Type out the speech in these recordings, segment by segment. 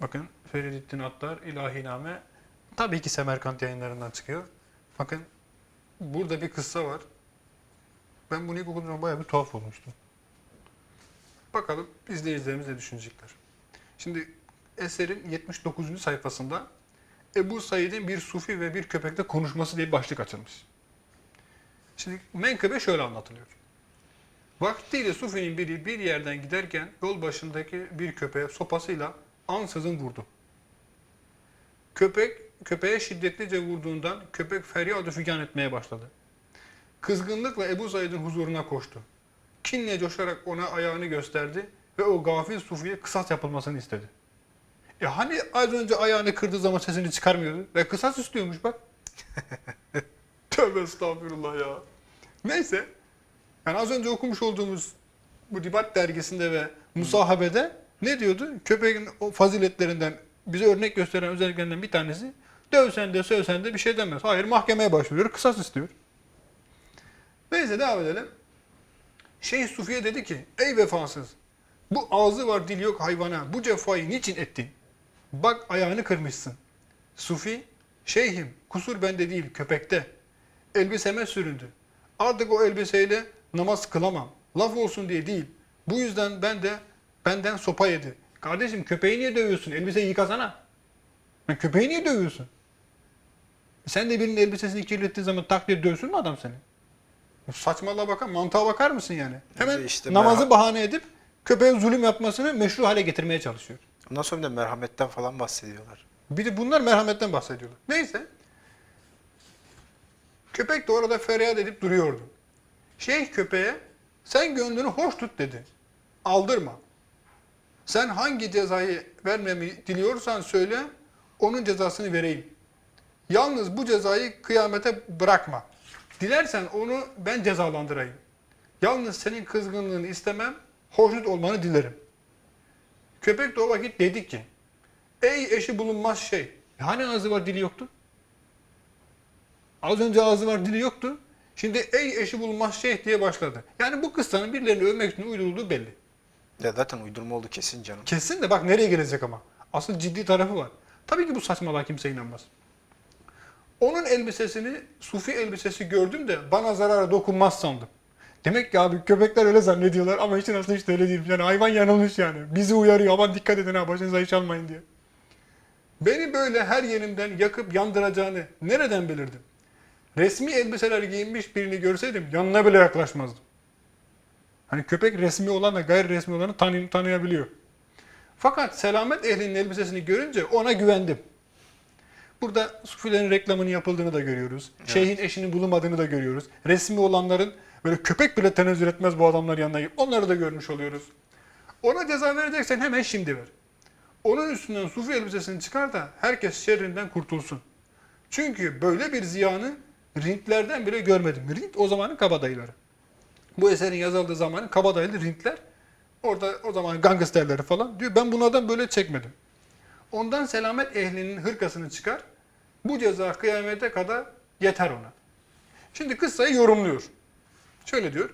Bakın Feridettin Attar İlahiname tabii ki Semerkant yayınlarından çıkıyor. Bakın burada bir kıssa var. Ben bunu ilk okuduğum zaman bayağı bir tuhaf olmuştum. Bakalım izleyicilerimiz ne düşünecekler. Şimdi eserin 79. sayfasında Ebu Said'in bir sufi ve bir köpekle konuşması diye başlık açılmış. Şimdi menkıbe şöyle anlatılıyor. Vaktiyle Sufi'nin biri bir yerden giderken yol başındaki bir köpeğe sopasıyla ansızın vurdu. Köpek, köpeğe şiddetlice vurduğundan köpek feryadı figan etmeye başladı. Kızgınlıkla Ebu Said'in huzuruna koştu. Kinle coşarak ona ayağını gösterdi ve o gafil Sufi'ye kısas yapılmasını istedi. E hani az önce ayağını kırdığı zaman sesini çıkarmıyordu ve kısas istiyormuş bak. Tövbe estağfurullah ya. Neyse. Yani az önce okumuş olduğumuz bu Ribat dergisinde ve Musahabe'de ne diyordu? Köpeğin o faziletlerinden bize örnek gösteren özelliklerinden bir tanesi dövsen de sövsen de bir şey demez. Hayır mahkemeye başvuruyor, kısas istiyor. Neyse devam edelim. Şeyh Sufiye dedi ki, ey vefasız, bu ağzı var dil yok hayvana, bu cefayı niçin ettin? Bak ayağını kırmışsın. Sufi, şeyhim kusur bende değil köpekte. Elbiseme süründü. Artık o elbiseyle namaz kılamam. Laf olsun diye değil. Bu yüzden ben de benden sopa yedi. Kardeşim köpeği niye dövüyorsun? Elbiseyi yıkasana. Köpeği niye dövüyorsun? Sen de birinin elbisesini kirlettiğin zaman tak diye dövsün mü adam seni? Saçmalığa bakar, mantığa bakar mısın yani? Hemen işte namazı merha- bahane edip köpeğe zulüm yapmasını meşru hale getirmeye çalışıyor. Ondan sonra bir de merhametten falan bahsediyorlar. Bir de bunlar merhametten bahsediyorlar. Neyse. Köpek de orada feryat edip duruyordu. Şeyh köpeğe sen gönlünü hoş tut dedi. Aldırma. Sen hangi cezayı vermemi diliyorsan söyle, onun cezasını vereyim. Yalnız bu cezayı kıyamete bırakma. Dilersen onu ben cezalandırayım. Yalnız senin kızgınlığını istemem, hoşnut olmanı dilerim. Köpek de o vakit dedi ki, Ey eşi bulunmaz şey. Hani ağzı var dili yoktu? Az önce ağzı var dili yoktu. Şimdi ey eşi bulunmaz şey diye başladı. Yani bu kıssanın birilerini övmek için uydurulduğu belli. Ya zaten uydurma oldu kesin canım. Kesin de bak nereye gelecek ama. Asıl ciddi tarafı var. Tabii ki bu saçmalığa kimse inanmaz. Onun elbisesini, sufi elbisesi gördüm de bana zarara dokunmaz sandım. Demek ki abi köpekler öyle zannediyorlar ama hiç aslında hiç de öyle değil. Yani hayvan yanılmış yani. Bizi uyarıyor aman dikkat edin ha başınıza iş almayın diye. Beni böyle her yerimden yakıp yandıracağını nereden bilirdim? Resmi elbiseler giyinmiş birini görseydim yanına bile yaklaşmazdım. Hani köpek resmi olanla gayri resmi olanı tanı tanıyabiliyor. Fakat selamet ehlinin elbisesini görünce ona güvendim. Burada sufilerin reklamının yapıldığını da görüyoruz. Şeyhin eşinin bulunmadığını da görüyoruz. Resmi olanların böyle köpek bile tenezzül etmez bu adamlar yanına gidip onları da görmüş oluyoruz. Ona ceza vereceksen hemen şimdi ver. Onun üstünden sufi elbisesini çıkar da herkes şerrinden kurtulsun. Çünkü böyle bir ziyanı Rintlerden bile görmedim. Rint o zamanın kabadayıları. Bu eserin yazıldığı zamanın kabadayılı Rintler. Orada o zaman gangsterleri falan diyor. Ben bunlardan böyle çekmedim. Ondan selamet ehlinin hırkasını çıkar. Bu ceza kıyamete kadar yeter ona. Şimdi kıssayı yorumluyor. Şöyle diyor.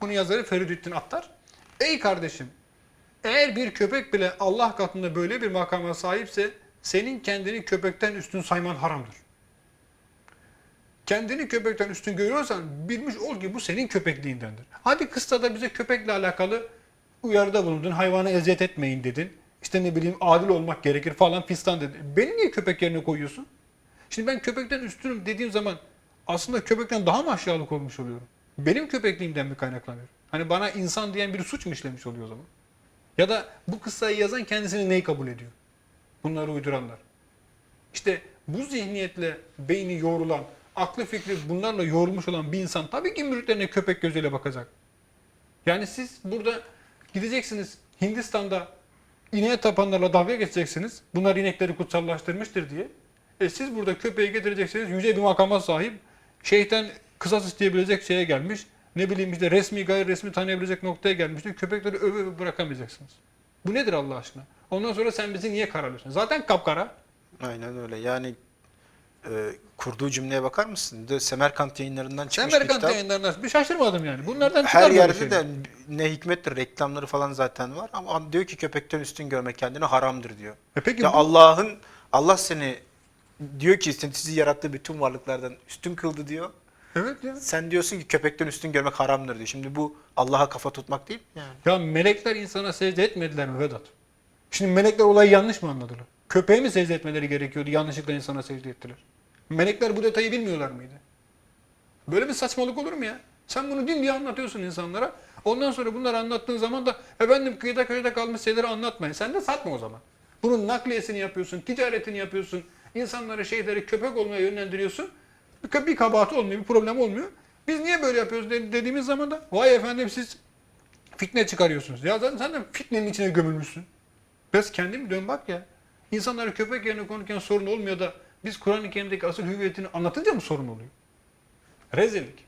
Bunun yazarı Feridüddin Attar. Ey kardeşim, eğer bir köpek bile Allah katında böyle bir makama sahipse senin kendini köpekten üstün sayman haramdır. Kendini köpekten üstün görüyorsan bilmiş ol ki bu senin köpekliğindendir. Hadi kıssada bize köpekle alakalı uyarıda bulundun, hayvana eziyet etmeyin dedin. İşte ne bileyim adil olmak gerekir falan fistan dedin. Beni niye köpek yerine koyuyorsun? Şimdi ben köpekten üstünüm dediğim zaman aslında köpekten daha mı aşağılık olmuş oluyorum? Benim köpekliğimden mi kaynaklanıyor? Hani bana insan diyen bir suç mu işlemiş oluyor o zaman? Ya da bu kıssayı yazan kendisini neyi kabul ediyor? Bunları uyduranlar. İşte bu zihniyetle beyni yoğrulan, aklı fikri bunlarla yoğrulmuş olan bir insan tabii ki müritlerine köpek gözüyle bakacak. Yani siz burada gideceksiniz Hindistan'da ineğe tapanlarla dalga geçeceksiniz. Bunlar inekleri kutsallaştırmıştır diye. E siz burada köpeği getireceksiniz. Yüce bir makama sahip. Şeyhten kısas isteyebilecek şeye gelmiş. Ne bileyim işte resmi gayri resmi tanıyabilecek noktaya gelmiştir. Köpekleri öve öve bırakamayacaksınız. Bu nedir Allah aşkına? Ondan sonra sen bizi niye karalıyorsun? Zaten kapkara. Aynen öyle. Yani e, kurduğu cümleye bakar mısın? De Semerkant yayınlarından çıkmış bir Amerikan kitap. yayınlarından bir şaşırmadım yani. Bunlardan Her çıkar böyle yerde şeyler. de ne hikmettir reklamları falan zaten var ama diyor ki köpekten üstün görmek kendine haramdır diyor. E peki ya bu- Allah'ın Allah seni diyor ki sen- sizi yarattığı bütün varlıklardan üstün kıldı diyor. Evet ya. Sen diyorsun ki köpekten üstün görmek haramdır diyor. Şimdi bu Allah'a kafa tutmak değil mi yani? Ya melekler insana secde etmediler mi Vedat? Şimdi melekler olayı yanlış mı anladılar? Köpeğe mi secde etmeleri gerekiyordu? Yanlışlıkla insana secde ettiler. Melekler bu detayı bilmiyorlar mıydı? Böyle bir saçmalık olur mu ya? Sen bunu din diye anlatıyorsun insanlara. Ondan sonra bunları anlattığın zaman da efendim kıyıda köyde kalmış şeyleri anlatmayın. Sen de satma o zaman. Bunun nakliyesini yapıyorsun, ticaretini yapıyorsun. İnsanları şeyleri köpek olmaya yönlendiriyorsun. Bir, bir olmuyor, bir problem olmuyor. Biz niye böyle yapıyoruz de- dediğimiz zaman da vay efendim siz fitne çıkarıyorsunuz. Ya zaten sen de fitnenin içine gömülmüşsün. Biraz kendin dön bak ya. İnsanları köpek yerine konurken sorun olmuyor da biz Kur'an-ı Kerim'deki asıl hüviyetini anlatınca mı sorun oluyor? Rezillik.